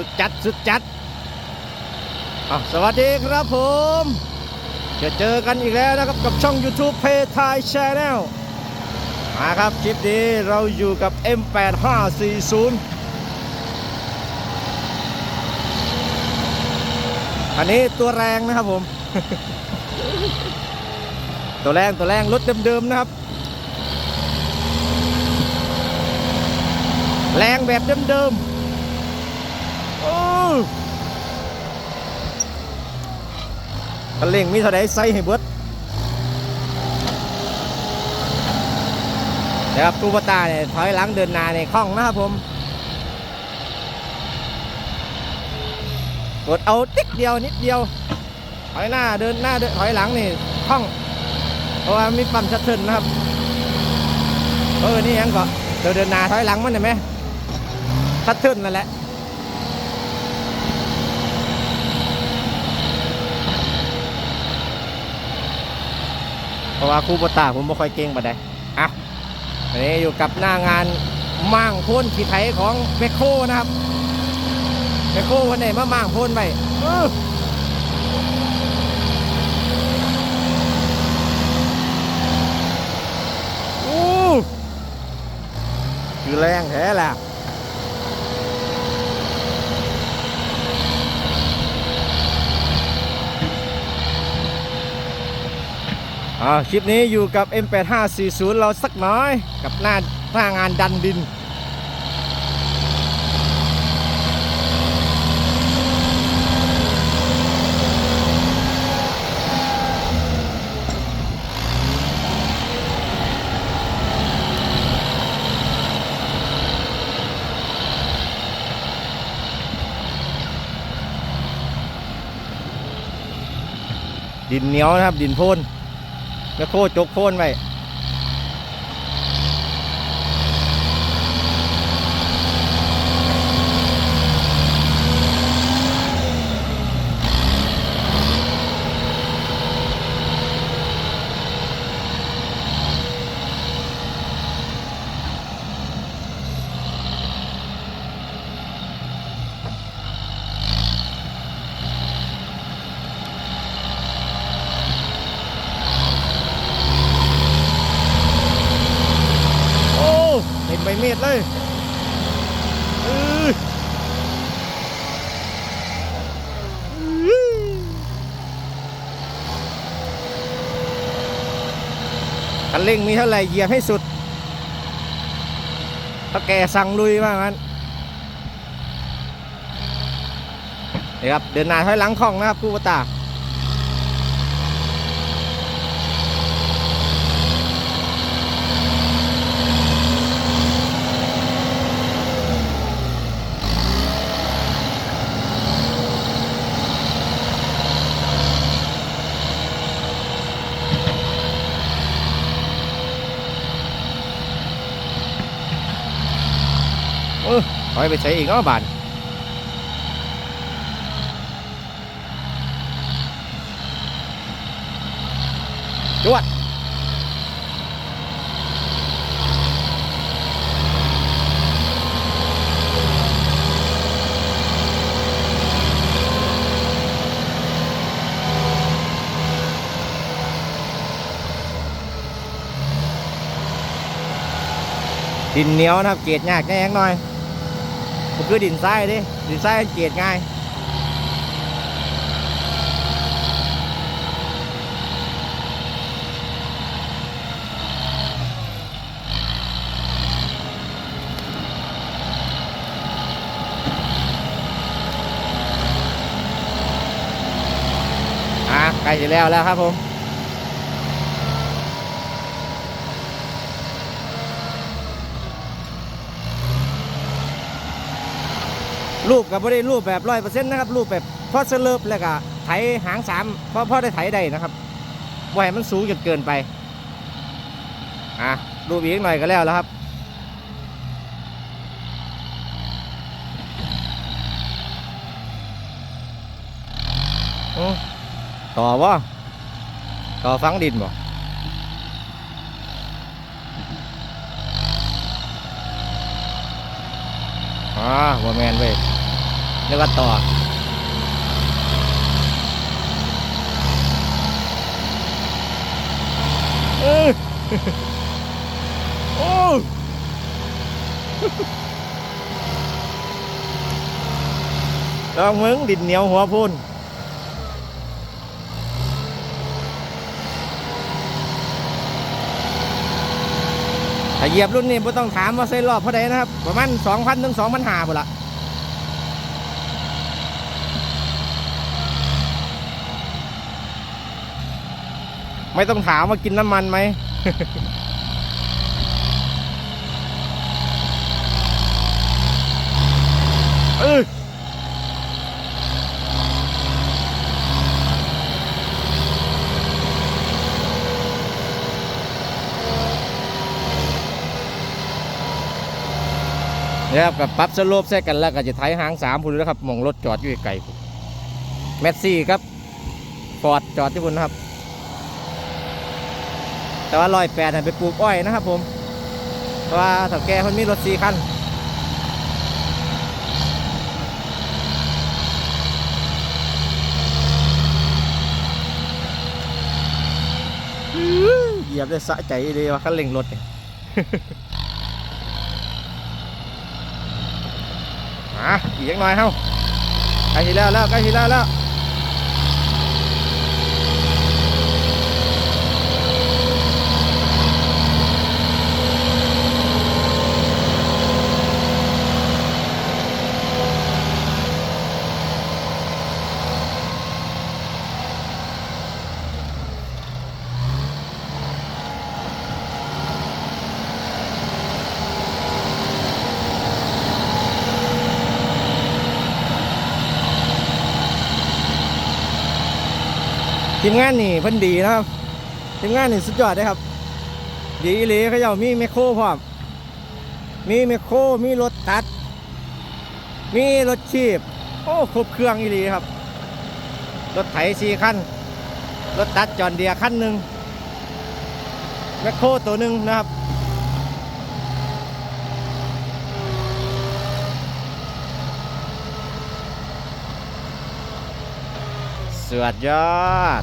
สุดจัดสุดจัดสวัสดีครับผม จะเจอกันอีกแล้วนะครับกับช่อง YouTube p a y Thai Channel มาครับคลิปนี้เราอยู่กับ M8540 อันนี้ตัวแรงนะครับผม ตัวแรงตัวแรงรถเดิมๆนะครับ แรงแบบเดิมๆ คันเร่งมีเท่าไดใส่ให้เบิดนะครับตูปตาเนี่ยถอยหลังเดินหน้าในคล่องนะครับผมกดเอาติ๊กเดียวนิดเดียว ถอยหน้าเดินหน้าเดินถอยหลังนี่คล่อง เพราะว่ามีปั๊มชัตเทิลนะครับเออนี่ยังก็เดินเดินหน้าถอยหลังมันเห็นไหมชัดขึ้นนั่นแหละ เพราะว่าครูปตาผมไม่ค่อยเก่งปานใดอะอันนี้อยู่กับหน้างานมั่งพ่นขีไถของเมคโคนะครับเมคโครวันไหนมามั่งพ่นไปอู้คือแรงแท้แหละ อ่าคลิปนี้อยู่กับ M8540 เราสักน้อยกับหน้าหน้างานดันดิน ดินเหนียวนะครับ ดินโพน แล้วโคจกโพนไว้โอ้เต็มใบเม็ดเลยอื้ออื้อ คันเร่งมีเท่าไหร่เหยียบให้สุดถ้าแกสั่งลุยว่างั้นนี่ครับเดินหน้าถอยหลังคล่องนะครับผู้ประตา ถอยไปใช้อีกเนาะบานจวดดินเหนียวนะครับ เกรดยากแน่หน่อย ก็คือดินทรายดิดินทรายเกลียดง่ายอะใกล้จะแล้วแล้วครับผม รูปกับไม่ได้รูปแบบร้อยเปอร์เซ็นต์นะครับ รูปแบบพอเสลิฟแล้วก็ไถหางสามพอพอได้ไถได้นะครับว่าให้มันสูงจนเกินไปอะรูปอีกหน่อยก็แล้วแล้วครับต่อวะต่อฟังดินบ่อ่าบ่แมนเว้ย เรียกว่าต่อ เออโอ้ลองมึงดินเหนียวหัวพุ่นถ้าเหยียบรุ่นนี้ไม่ต้องถามว่าใส่รอบเท่าใดนะครับ ประมาณ2,000ถึง2,500พุ่นละ ไม่ต้องถามว่ากินน้ำมันไหมเออนี่ยครับกับปรับสโลปใส่กันแล้วก็จะไถหางสามพุ่นแล้วครับมองรถจอดอยู่ไกลแมสซี่ครับฟอร์ดจอดที่พุ่นนะครับ แต่ว่าลอยแปดไปปลูกอ้อยนะครับผมเพราะว่าถ้าแกคนมีรถสี่คันเหยียบได้สะใจเลยว่าคันเร่งรถเนี่ยอะอีกจักหน่อยเฮ้าใกล้ทีแล้วแล้วใกล้ทีแล้วแล้ว ทีมงานนี่เพิ่นดีนะครับทีมงานนี่สุดยอดเลยครับ ดีอีหลีเขาเจ้ามีแมคโครพร้อมมีแมคโครมีรถตัด มีรถชีพโอ้ครบเครื่องอีหลีครับ รถไถสี่คันรถตัดจอนเดียคันหนึ่งแมคโครตัวหนึ่งนะครับ สวดยอด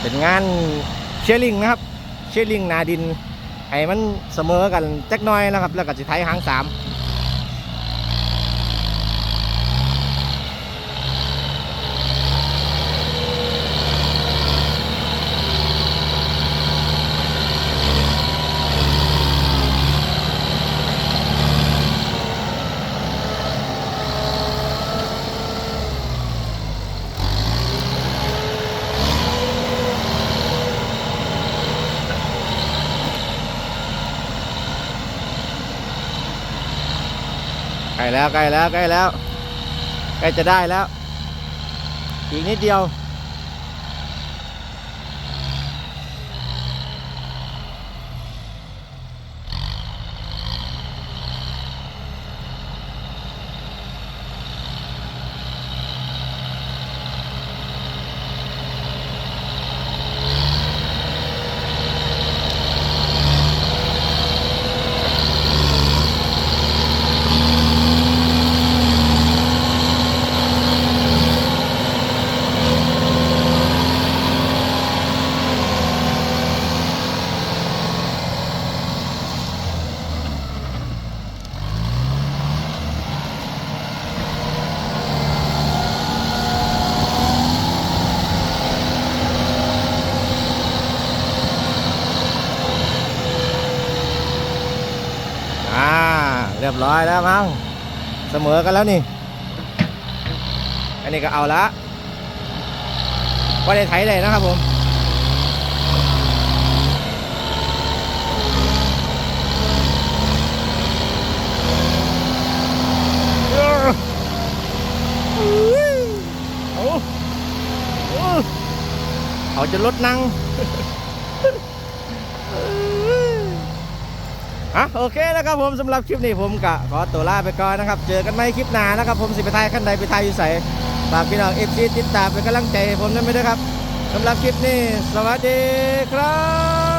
เป็นงานเชลิงนะครับ เชลิงนาดิน ให้มันเสมอกันจักหน้อยนะครับ แล้วก็จะไทยหางสาม ล้แล้วใกล้แล้วใกล้แล้วใกล้จะได้แล้ว อีกนิดเดียว อ่าเรียบร้อยแล้วมั้งเสมอกันแล้วนี่ อันนี้ก็เอาละว่าได้ไถเลยนะครับผมเอาเอาเอาจะลดนั่ง อะโอเคนะครับผมสำหรับคลิปนี้ผมกะขอตัวลาไปก่อนนะครับ เจอกันใหม่คลิปหน้านะครับ ผมสิไปทายขั้นใดไปทายอยู่ใสฝากพี่น้องเอฟซีติดตามเป็นกำลังใจผมด้วยไหมนะครับสำหรับคลิปนี้ สวัสดีครับ